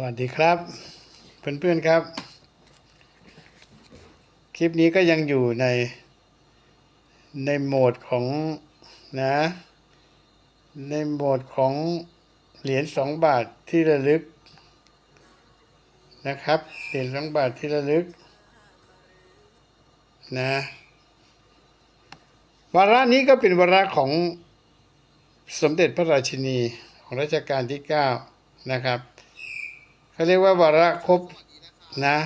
วัสดีครับ เพื่อนๆครับ คลิปนี้ก็ยังอยู่ในในโหมดของนะ ในโหมดของเหรียญสองบาทที่ระลึกนะครับ เหรียญสองบาทที่ระลึกนะวาระนี้ก็เป็นวาระของสมเด็จพระราชินีของรัชกาลที่เก้านะครับ เขาเรียกว่าวาระครบนะ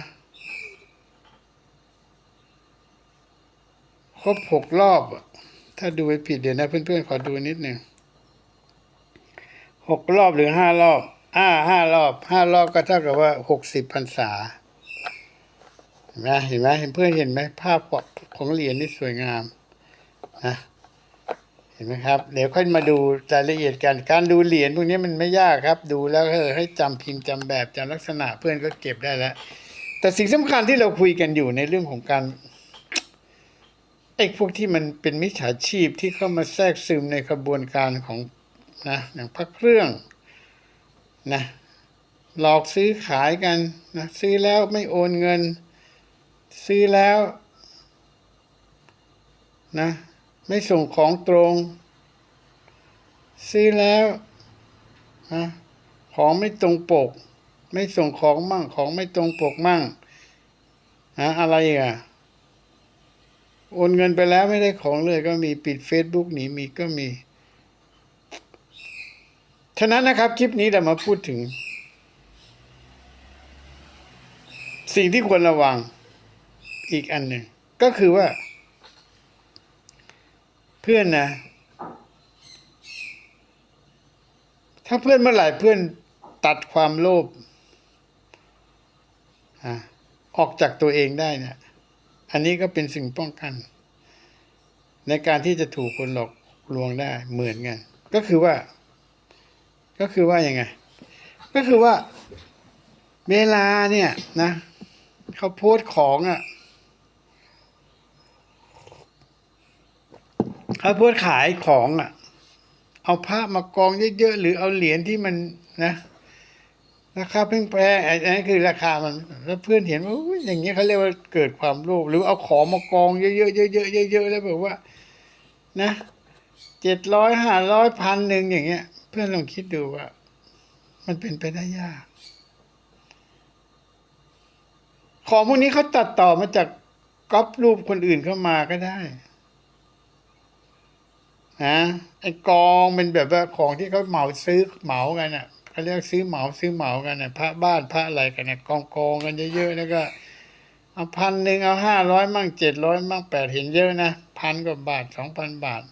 ครบหกรอบ ถ้าดูไปผิดเดี๋ยวนะเพื่อนๆ ขอดูนิดหนึ่งหกรอบหรือห้ารอบอ่าห้ารอบห้ารอบก็เท่ากับว่าหกสิบพรรษาเห็นไหมเห็นไหมเห็นเพื่อนเห็นไหมภาพของเหรียญนี่สวยงามนะ เห็นไหมครับ เดี๋ยวค่อยมาดูรายละเอียดกัน การดูเหรียญพวกนี้มันไม่ยากครับ ดูแล้วเออให้จำพิมพ์จำแบบจำลักษณะเพื่อนก็เก็บได้แล้ว แต่สิ่งสำคัญที่เราคุยกันอยู่ในเรื่องของการไอ้พวกที่มันเป็นมิจฉาชีพที่เข้ามาแทรกซึมในกระบวนการของนะอย่างพระเครื่องนะหลอกซื้อขายกันนะซื้อแล้วไม่โอนเงิน ซื้อแล้วนะ ไม่ส่งของตรง ซื้อแล้วนะของไม่ตรงปก ไม่ส่งของมั่งของไม่ตรงปกมั่งนะอะไรอะโอนเงินไปแล้วไม่ได้ของเลยก็มีปิด Facebook หนีมีก็มีฉะนั้นนะครับ คลิปนี้เรามาพูดถึง สิ่งที่ควรระวังอีกอันหนึ่งก็คือว่า พื่อนนะ ถ้าเพื่อนเมื่อไหร่เพื่อนตัดความโลภออกจากตัวเองได้เนี่ย อันนี้ก็เป็นสิ่งป้องกัน ในการที่จะถูกคนหลอกลวงได้เหมือนกัน ก็คือว่า ก็คือว่ายังไง ก็คือว่า เวลาเนี่ยนะเขาโพสของอะ ขาพสต์ขายของอะ เอาผ้ามากองเยอะๆหรือเอาเหรียญที่มันนะราคาเพ่งแพงอันนี้คือราคามัน แล้วเพื่อนเห็นว่าอย่างเงี้ยเขาเรียกว่าเกิดความโลภหรือเอาของมากองเยอะๆเยอะๆเยอะๆแล้วแบบว่า นะเจ็ดร้อยห้าร้อยพันหนึ่งอย่างเงี้ย เพื่อนลองคิดดูว่า มันเป็นไปได้ยาก ของพวกนี้เขาตัดต่อมาจากก๊อปรูปคนอื่นเข้ามาก็ได้ นะไอ้กองเป็นแบบว่าของที่เขาเหมาซื้อเหมากันอะเขาเรียกซื้อเหมาซื้อเหมากันอะพระบ้านพระอะไรกันเนี่ยกองกองกันเยอะๆแล้วก็เอาพันหนึ่งเอาห้าร้อยมั่งเจ็ดร้อยมั่งแปดเห็นเยอะนะพันกว่าบาทสองพันบาท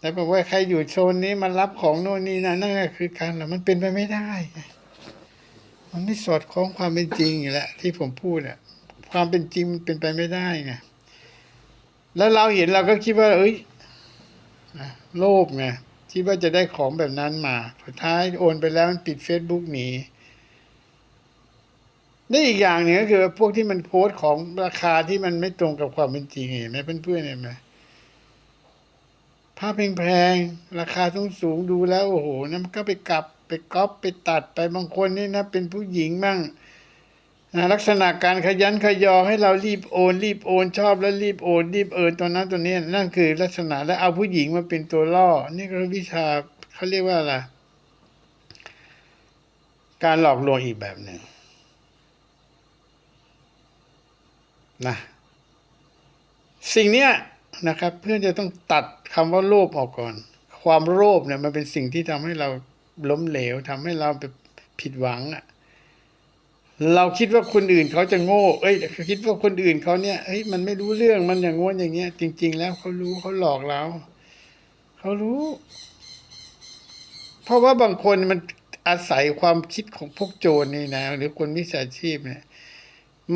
แล้วบอกว่าใครอยู่โซนนี้มารับของโน่นนี่นะนั่นก็คือการมันเป็นไปไม่ได้ มันไม่สอดคล้องความเป็นจริงอยู่แล้วที่ผมพูดอะความเป็นจริงมันเป็นไปไม่ได้ไงแล้วเราเห็นเราก็คิดว่า เอ้ย นะโลภไงคิดว่าจะได้ของแบบนั้นมาสุดท้ายโอนไปแล้วมันปิดเฟซบุ๊กหนีนี่อีกอย่างหนึ่งก็คือ พวกที่มันโพสต์ของราคาที่มันไม่ตรงกับความเป็นจริงเห็นไหมเพื่อนๆเห็นไหมภาพแพงๆราคาสูงสูงดูแล้วโอ้โหนั่นมันก็ไปกลับไปก๊อปไปตัดไปบางคนนี่นะเป็นผู้หญิงมั่ง ลักษณะการขยันขยอให้เรารีบโอน รีบโอนชอบแล้วรีบโอน รีบเอินตัวนั้นตัวนี้นั่นคือลักษณะแล้วเอาผู้หญิงมาเป็นตัวล่อ นี่ก็วิชาเขาเรียกว่าอะไรการหลอกลวงอีกแบบหนึ่งนะสิ่งเนี้ยนะครับ เพื่อนจะต้องตัดคำว่าโลภออกก่อน ความโลภเนี่ยมันเป็นสิ่งที่ทำให้เราล้มเหลวทำให้เราไปผิดหวังอะ เราคิดว่าคนอื่นเขาจะโง่ เอ้ย คิดว่าคนอื่นเขาเนี่ยเฮ้ยมันไม่รู้เรื่องมันอย่างง้นอย่างเงี้ย จริง ๆ แล้วเขารู้เขาหลอกเราเขารู้ เพราะว่าบางคนมันอาศัยความคิดของพวกโจรนี่นะ หรือคนมิจฉาชีพเนี่ย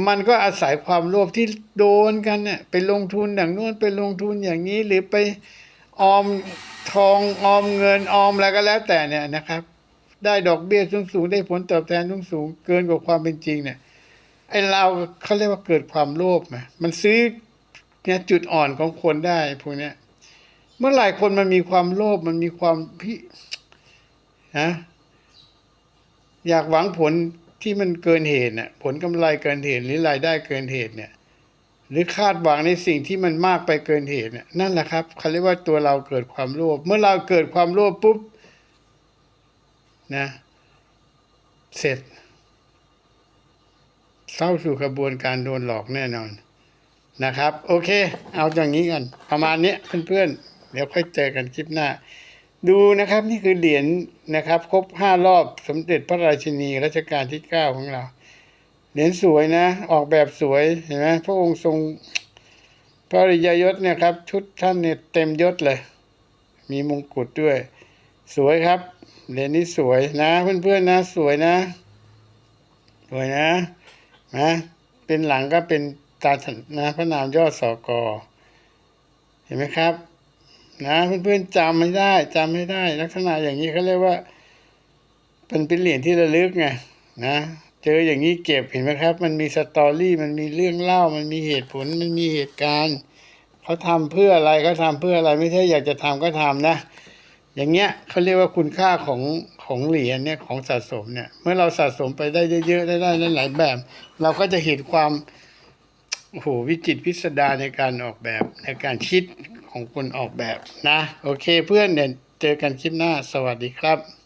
มันก็อาศัยความโลภที่โดนกันเนี่ยไปลงทุนอย่างนู้นไปลงทุนอย่างนี้หรือไปออมทองออมเงินออมอะไรก็แล้วแต่เนี่ยนะครับ ได้ดอกเบี้ยสูงๆได้ผลตอบแทนสูงๆเกินกว่าความเป็นจริงเนี่ยไอ้เราเขาเรียกว่าเกิดความโลภไงมันซื้อเนี่ยจุดอ่อนของคนได้พวกเนี้ย เมื่อไหร่คนมันมีความโลภมันมีความพินะอยากหวังผลที่มันเกินเหตุน่ะผลกำไรเกินเหตุหรือรายได้เกินเหตุเนี่ย หรือคาดหวังในสิ่งที่มันมากไปเกินเหตุเนี่ยนั่นแหละครับเขาเรียกว่าตัวเราเกิดความโลภเมื่อเราเกิดความโลภปุ๊บ นะเสร็จเข้าสู่กระบวนการโดนหลอกแน่นอนนะครับ โอเค เอาอย่างนี้กันประมาณนี้เพื่อนๆ เดี๋ยวค่อยเจอกันคลิปหน้า ดูนะครับนี่คือเหรียญนะครับ ครบห้ารอบสมเด็จพระราชินีรัชกาลที่เก้าของเรา เหรียญสวยนะ ออกแบบสวยเห็นไหมพระองค์ทรงพระริยยศเนี่ยครับ ชุดท่านเนี่ยเต็มยศเลย มีมงกุฎด้วย สวยครับ เหรียญนี้สวยนะเพื่อนๆนะสวยนะ สวยนะนะเป็นหลังก็เป็นตาสันนะพระนามยอดสอกอเห็นไหมครับนะเพื่อนๆจำไม่ได้จำไม่ได้ ลักษณะอย่างนี้เขาเรียกว่าเป็นเป็นเหรียญที่ระลึกไงนะเจออย่างนี้เก็บเห็นไหมครับ มันมีสตอรี่มันมีเรื่องเล่า มันมีเหตุผลมันมีเหตุการณ์เขาทำเพื่ออะไรเขาทำเพื่ออะไรไม่ใช่อยากจะทำก็ทำนะ อย่างเงี้ยเขาเรียกว่าคุณค่าของของเหรียญเนี่ยของสะสมเนี่ยเมื่อเราสะสมไปได้เยอะๆได้ได้หลายแบบ เราก็จะเห็นความโอ้โหวิจิตพิสดารในการออกแบบในการคิดของคนออกแบบนะ โอเคเพื่อนเนี่ยเจอกันคลิปหน้าสวัสดีครับ